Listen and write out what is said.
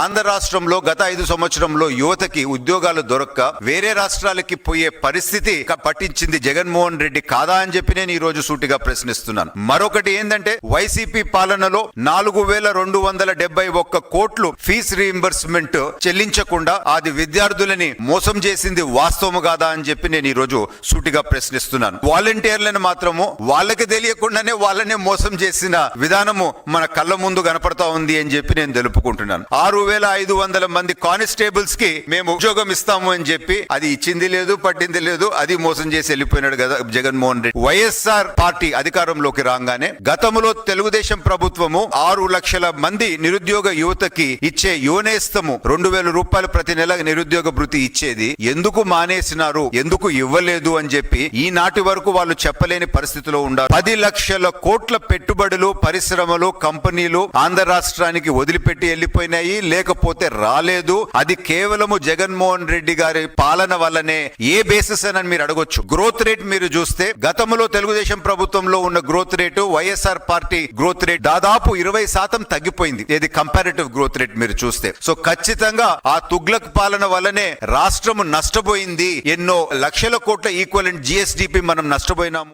ఆంధ్ర రాష్ట్రంలో గత ఐదు సంవత్సరంలో యువతకి ఉద్యోగాలు దొరక్క వేరే రాష్ట్రాలకి పోయే పరిస్థితి పట్టించింది జగన్మోహన్ రెడ్డి కాదా అని చెప్పి నేను ఈ రోజు సూటిగా ప్రశ్నిస్తున్నాను. మరొకటి ఏంటంటే వైసీపీ పాలనలో నాలుగు వేల రెండు వందల డెబ్బై ఒక్క కోట్లు ఫీజు రీఎంబర్స్మెంట్ చెల్లించకుండా అది విద్యార్థులని మోసం చేసింది వాస్తవము కాదా అని చెప్పి నేను ఈ రోజు సూటిగా ప్రశ్నిస్తున్నాను. వాలంటీర్లను మాత్రము వాళ్ళకి తెలియకుండానే వాళ్ళనే మోసం చేసిన విధానము మన కళ్ళ ముందు కనపడతా ఉంది అని చెప్పి నేను తెలుపుకుంటున్నాను. ఆరు వేల ఐదు వందల మంది కానిస్టేబుల్స్కి మేము ఉద్యోగం ఇస్తాము అని చెప్పి అది ఇచ్చింది లేదు పట్టింది లేదు అది మోసం చేసి వెళ్ళిపోయినాడు కదా జగన్మోహన్ రెడ్డి. వైఎస్ఆర్ పార్టీ అధికారంలోకి రాగానే గతంలో తెలుగుదేశం ప్రభుత్వము ఆరు లక్షల మంది నిరుద్యోగ యువతకి ఇచ్చే యువనేస్తము రెండు వేల రూపాయలు ప్రతి నెల నిరుద్యోగ భృతి ఇచ్చేది. ఎందుకు మానేసినారు? ఎందుకు ఇవ్వలేదు అని చెప్పి ఈనాటి వరకు వాళ్ళు చెప్పలేని పరిస్థితిలో ఉండారు. పది లక్షల కోట్ల పెట్టుబడులు పరిశ్రమలు కంపెనీలు ఆంధ్ర రాష్ట్రానికి వదిలిపెట్టి వెళ్ళిపోయినాయి. లేకపోతే రాలేదు. అది కేవలము జగన్మోహన్ రెడ్డి గారి పాలన వల్లనే ఏ బేసిస్ అని మీరు అడగొచ్చు. గ్రోత్ రేట్ మీరు చూస్తే గతంలో తెలుగుదేశం ప్రభుత్వంలో ఉన్న growth rate YSR party growth rate దాదాపు ఇరవై శాతం తగ్గిపోయింది. ఇది కంపారిటివ్ గ్రోత్ రేట్ మీరు చూస్తే. సో ఖచ్చితంగా ఆ తుగ్లక్ పాలన వల్లనే రాష్ట్రము నష్టపోయింది. ఎన్నో లక్షల కోట్ల ఈక్వలెంట్ జిఎస్డిపి మనం నష్టపోయినాము.